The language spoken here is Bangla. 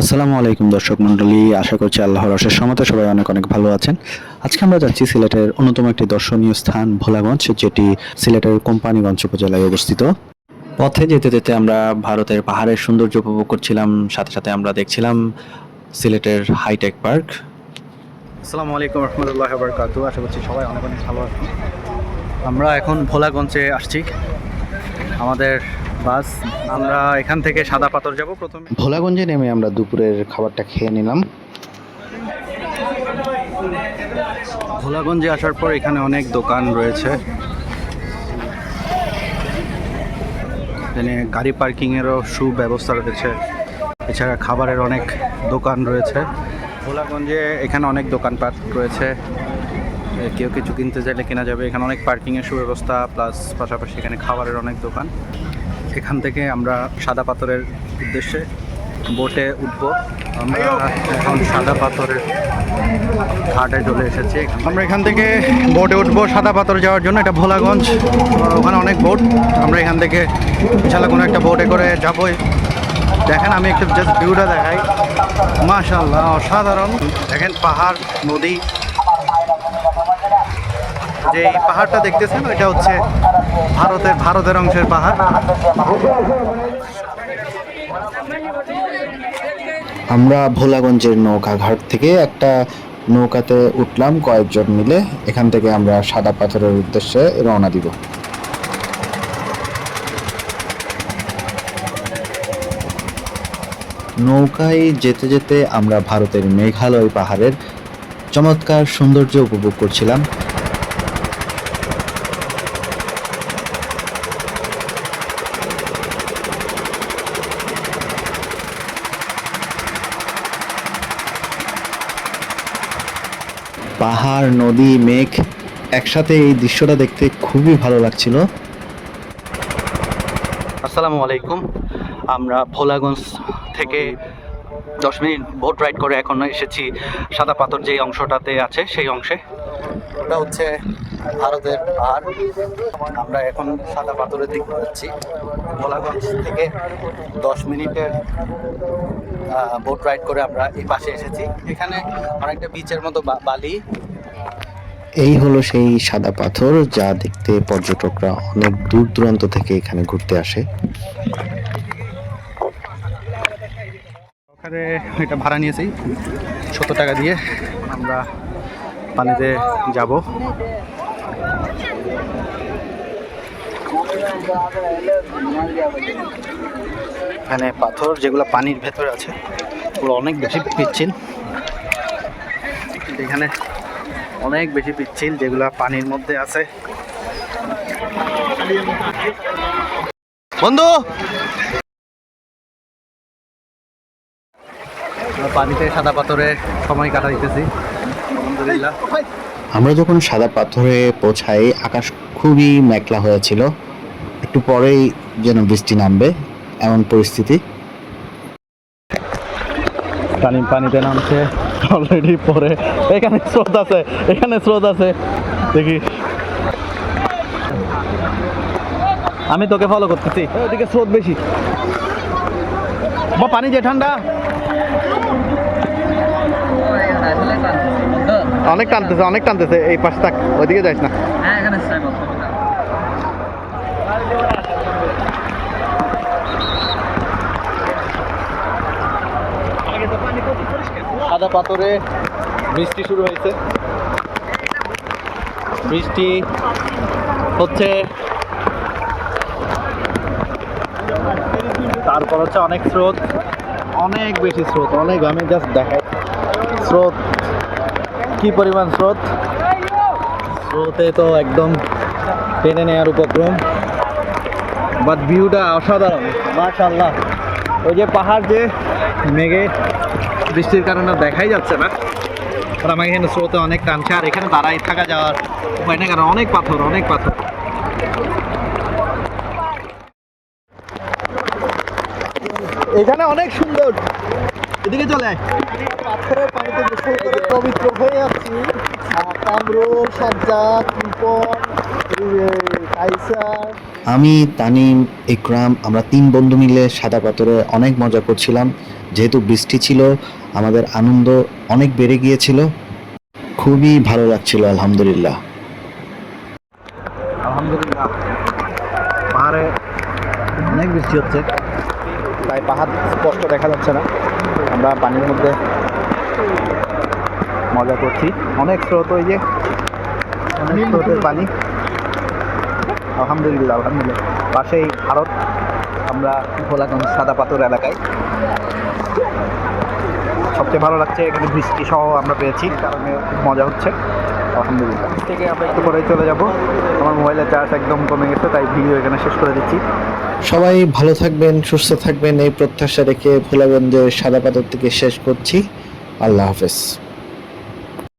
আসসালামু আলাইকুম দর্শক মণ্ডলী, আশা করছি আল্লাহর অশেষ সমতে সবাই অনেক অনেক ভালো আছেন। আজকে আমরা যাচ্ছি সিলেটের অন্যতম একটি দর্শনীয় স্থান, ভোলাগঞ্জ, যেটি সিলেটের কোম্পানিগঞ্জ উপজেলায় অবস্থিত। পথে যেতে যেতে আমরা ভারতের পাহাড়ের সৌন্দর্য উপভোগ করছিলাম, সাথে সাথে আমরা দেখছিলাম সিলেটের হাইটেক পার্ক। আসসালামু আলাইকুম রহমতুল্লাহ বরকাতু আশা করছি সবাই অনেক অনেক ভালো আছেন। আমরা এখন ভোলাগঞ্জে আসছি। আমাদের বাস আমরা এখান থেকে সাদা পাথর যাব প্রথমে। ভোলাগঞ্জে নেমে আমরা দুপুরের খাবারটা খেয়ে নিলাম। ভোলাগঞ্জে আসার পর এখানে অনেক দোকান রয়েছে। এখানে গাড়ি পার্কিংয়েরও সুব্যবস্থা রয়েছে। এছাড়া খাবারের অনেক দোকান রয়েছে। ভোলাগঞ্জে এখানে অনেক দোকানপাট রয়েছে। কেউ কিছু কিনতে চাইলে কেনা যাবে। এখানে অনেক পার্কিংয়ের সুব্যবস্থা, প্লাস পাশাপাশি এখানে খাবারের অনেক দোকান। এখান থেকে আমরা সাদা পাথরের উদ্দেশ্যে বোটে উঠবো। আমরা এখন সাদা পাথরের ঘাটে চলে এসেছি। আমরা এখান থেকে বোটে উঠবো সাদা পাথর যাওয়ার জন্য, এটা ভোলাগঞ্জ। ওখানে অনেক বোট। আমরা এখান থেকে ইনশাল্লাহ কোনো একটা বোটে করে যাবোই দেখেন, আমি একটু জাস্ট ভিউটা দেখাই। মাশাল্লাহ অসাধারণ। দেখেন পাহাড়, নদী। যে এই পাহাড়টা দেখতেছেন এটা হচ্ছে ভারতের ভারতের অংশের পাহাড়। আমরা ভোলাগঞ্জের নৌকা ঘাট থেকে একটা নৌকাতে উঠলাম, কয়েকজন মিলে। এখান থেকে আমরা সাদা পাথরের উদ্দেশ্যে রওনা দিব। নৌকায় যেতে যেতে আমরা ভারতের মেঘালয় পাহাড়ের চমৎকার সৌন্দর্য উপভোগ করছিলাম। পাহাড়, নদী, মেঘ একসাথে এই দৃশ্যটা দেখতে খুবই ভালো লাগছিল। আসসালামু আলাইকুম। আমরা ভোলাগঞ্জ থেকে দশ মিনিট বোট রাইড করে এখন এসেছি সাদা পাথর যে অংশটাতে আছে, সেই অংশে। ওটা হচ্ছে ভারতের পাহাড়। আমরা এখন সাদা পাথরের দিকে যাচ্ছি। ভোলাগঞ্জ থেকে দশ মিনিটের বোট রাইড করে আমরা এই পাশে এসেছি। এখানে অনেকটা বিচের মতো বা- বালি। এই হলো সেই সাদা পাথর যা দেখতে পর্যটকরা অনেক দূর দূরান্ত থেকে এখানে ঘুরতে আসে। ওখানে এটা ভাড়া নিয়েছি। সত্তর টাকা দিয়ে আমরা পানিতে যাব। এখানে পাথর যেগুলো পানির ভেতরে আছে, ওগুলো অনেক বেশি পিচ্ছিল। এখানে অনেক বেশি পিচ্ছিল যেগুলো পানির মধ্যে আছে। বন্ধু! পানিতে সাদা পাথরে সময় কাটা দিতেছি আলহামদুলিল্লাহ। আমরা যখন সাদা পাথরে পৌঁছাই আকাশ খুবই মেঘলা হয়েছিল। একটু পরেই যেন বৃষ্টি নামবে এমন পরিস্থিতি। পানি পানিতে নামছে। অলরেডি পরে। এখানে স্রোত আছে এখানে স্রোত আছে। দেখি। আমি তোকে ফলো করতেছি। ওদিকে স্রোত বেশি। বা পানি যে ঠান্ডা। অনেক টানতেছে অনেক টানতেছে। এই পাশ থাক ওইদিকে যাইস না। সাদা পাথরে বৃষ্টি শুরু হয়েছে। বৃষ্টি হচ্ছে তারপর হচ্ছে অনেক স্রোত অনেক বেশি স্রোত অনেক আমি জাস্ট দেখাই। স্রোত কি পরিমাণ স্রোত? স্রোতে তো একদম টেনে নেওয়ার উপক্রম। বাট ভিউটা অসাধারণ। মাশাল্লাহ ওই যে পাহাড় যে মেঘে বৃষ্টির কারণে দেখাই যাচ্ছে না। আর আমাকে এখানে স্রোতে অনেক টানছে। আর এখানে দাঁড়াই থাকা যাওয়ার উপায় না কারণ অনেক পাথর অনেক পাথর। এখানে অনেক সুন্দর। এদিকে চলে। পাথরের পানিতে গোসল করে পবিত্র হয়ে সাজ্জাদ কৃপন আমি তানিম ইকরাম আমরা তিন বন্ধু মিলে সাদা পাথরে অনেক মজা করছিলাম। যেহেতু বৃষ্টি ছিল আমাদের আনন্দ অনেক বেড়ে গিয়েছিল। খুবই ভালো লাগছিল আলহামদুলিল্লাহ। আলহামদুলিল্লাহ। পাহাড়ে অনেক বৃষ্টি হচ্ছে। তাই পাহাড় স্পষ্ট দেখা যাচ্ছে না। আমরা পানির মধ্যে মজা করছি। অনেক স্রোত ওই যে অনেক স্রোতের পানি। আলহামদুলিল্লাহ আলহামদুলিল্লাহ। পাশেই ভারত আমরা ভোলাগঞ্জ সাদা পাথর এলাকায়। সবচেয়ে ভালো লাগছে এখানে বৃষ্টি সহ আমরা পেয়েছি কারণে খুব মজা হচ্ছে। আলহামদুলিল্লাহ। থেকে আমরা একটু পরেই চলে যাব। আমার মোবাইলের চার্জ একদম কমে গেছে তাই ভিডিও এখানে শেষ করে দিচ্ছি। সবাই ভালো থাকবেন সুস্থ থাকবেন এই প্রত্যাশা রেখে ভোলাগঞ্জের সাদা পাথর থেকে শেষ করছি। আল্লাহ হাফেজ।